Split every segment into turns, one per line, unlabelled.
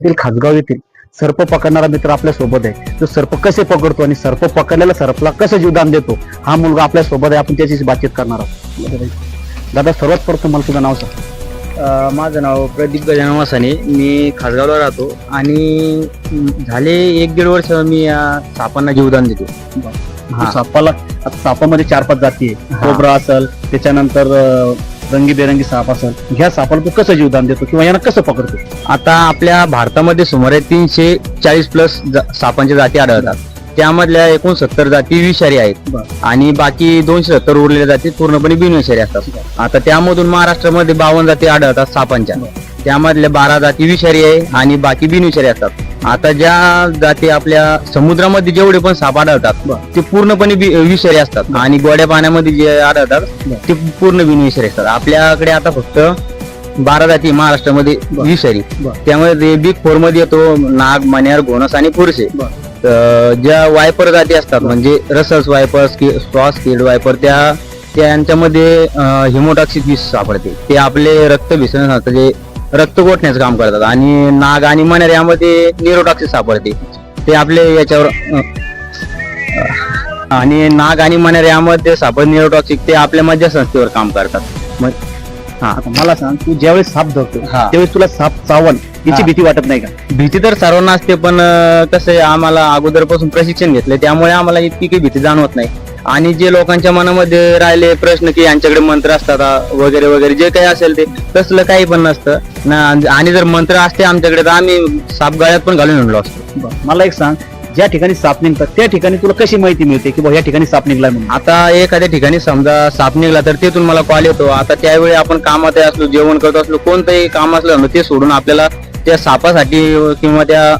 येथील खासगाव येथील सर्प पकडणारा मित्र आपल्यासोबत आहे. तो सर्प कसे पकडतो आणि सर्प पकडलेला सर्पला कसं जीवदान देतो हा मुलगा आपल्यासोबत आहे. आपण त्याच्याशी बातचीत करणार आहोत. दादा सर्वात प्रथम मला तुझं नाव सांग.
माझं नाव प्रदीप गजानन वासाने. मी खासगावला राहतो आणि झाले एक दीड वर्ष मी या सापांना जीवदान देतो.
सापाला सापामध्ये चार पाच जाती आहे. कोबरा असेल त्याच्यानंतर रंगीबेरंगी साप असेल ह्या सापाला तू कसं जीवदान देतो किंवा यांना कसं पकडतो?
आता आपल्या भारतामध्ये सुमारे तीनशे चाळीस प्लस सापांच्या जाती आढळतात. त्यामधल्या एकूण सत्तर जाती विषारी आहेत. आणि बाकी दोनशे सत्तर उरलेल्या जाती पूर्णपणे बिनविषारी असतात. आता त्यामधून महाराष्ट्रामध्ये बावन्न जाती आढळतात सापांच्या. त्यामधल्या बारा जाती विषारी आहे आणि बाकी बिनविषारी असतात. आता ज्या जाती आपल्या समुद्रामध्ये जेवढे पण साप आढळतात ते पूर्णपणे विषारी असतात. आणि गोड्या पाण्यामध्ये जे आढळतात ते पूर्ण बिनविषारी असतात. आपल्याकडे आता फक्त बारा जाती महाराष्ट्रामध्ये विषारी. त्यामुळे बिग फोरमध्ये येतो नाग मण्यार घोणस आणि पुरुषे तर ज्या वायपर जाती असतात म्हणजे रसल्स वायपर स्क्रॉस किड वायपर त्या त्यांच्यामध्ये हिमोटॉक्सिक विष सापडते. ते आपले रक्त भिसरण्यासाठी जे रक्त गोठण्याचं काम करतात. आणि नाग आणि मण्यार यामध्ये निरोटॉक्सिक सापडते. ते आपले याच्यावर आणि नाग आणि मण्यार यामध्ये सापड निरोटॉक्सिक ते आपल्या मज्जासंस्थेवर काम करतात. मग हा.
मला सांग तू ज्यावेळेस साप धरतो
हा.
त्यावेळेस तुला साप चावल याची. भीती वाटत नाही का?
भीती तर सर्वांना असते पण कसं आम्हाला अगोदरपासून प्रशिक्षण घेतलं त्यामुळे आम्हाला इतकी काही भीती जाणवत नाही. आणि जे लोकांच्या मनामध्ये राहिले प्रश्न की यांच्याकडे मंत्र असतात वगैरे वगैरे जे काही असेल ते तसलं काही पण नसतं. ना आणि जर मंत्र असते आमच्याकडे तर आम्ही साप गळ्यात पण घालून आणलो असतो.
मला एक सांग ज्या ठिकाणी साप निघतात त्या ठिकाणी तुला कशी माहिती मिळते की या ठिकाणी साप निघलाय म्हणून?
आता एखाद्या ठिकाणी समजा साप निघला तर तेथून मला कॉल येतो. आता त्यावेळी आपण कामात असलो जेवण करत असलो कोणतंही काम असलं ते सोडून आपल्याला त्या सापासाठी किंवा त्या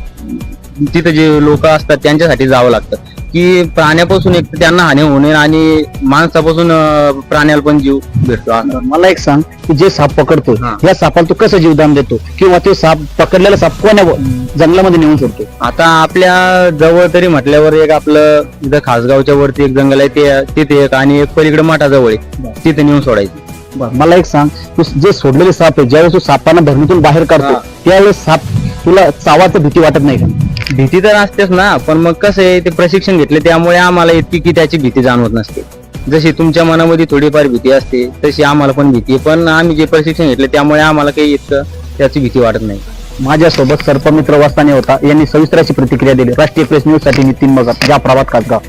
तिथे जे लोक असतात त्यांच्यासाठी जावं लागतं. की प्राण्यापासून एक तर त्यांना हानी नये आणि माणसापासून अं, प्राण्याला पण जीव भेटतो. असं.
मला एक सांग की जे साप पकडतो
हा.
या सापाला तू कसं जीवदान देतो? किंवा ते साप पकडलेला साप कोण्या जंगलामध्ये नेऊन सोडतो.
आता आपल्या जवळ तरी म्हटल्यावर एक आपलं इथं खासगावच्या वरती एक जंगल आहे ते तिथे एक आणि एक पलीकडे मठाजवळ आहे. तिथे नेऊन सोडायची.
बरं, मला एक सांग तू जे सोडलेले साप आहे ज्यावेळेस तू सापांना धरणीतून बाहेर काढतो
हा.
त्यावेळेस साप तुला चावाचं भीती वाटत नाही का?
भीती तर असतेच ना पण मग कसं आहे ते प्रशिक्षण घेतले त्यामुळे आम्हाला इतकी की त्याची भीती जाणवत नसते. जशी तुमच्या मनामध्ये थोडीफार भीती असते तशी आम्हाला पण भीती आहे पण आम्ही जे प्रशिक्षण घेतले त्यामुळे आम्हाला काही इतकं त्याची भीती वाटत नाही.
माझ्यासोबत सर्पमित्र वस्ताने होता यांनी सविस्तर अशी प्रतिक्रिया दिली. राष्ट्रीय प्रेस न्यूजसाठी नितीन मगर या प्रभात खासगाव.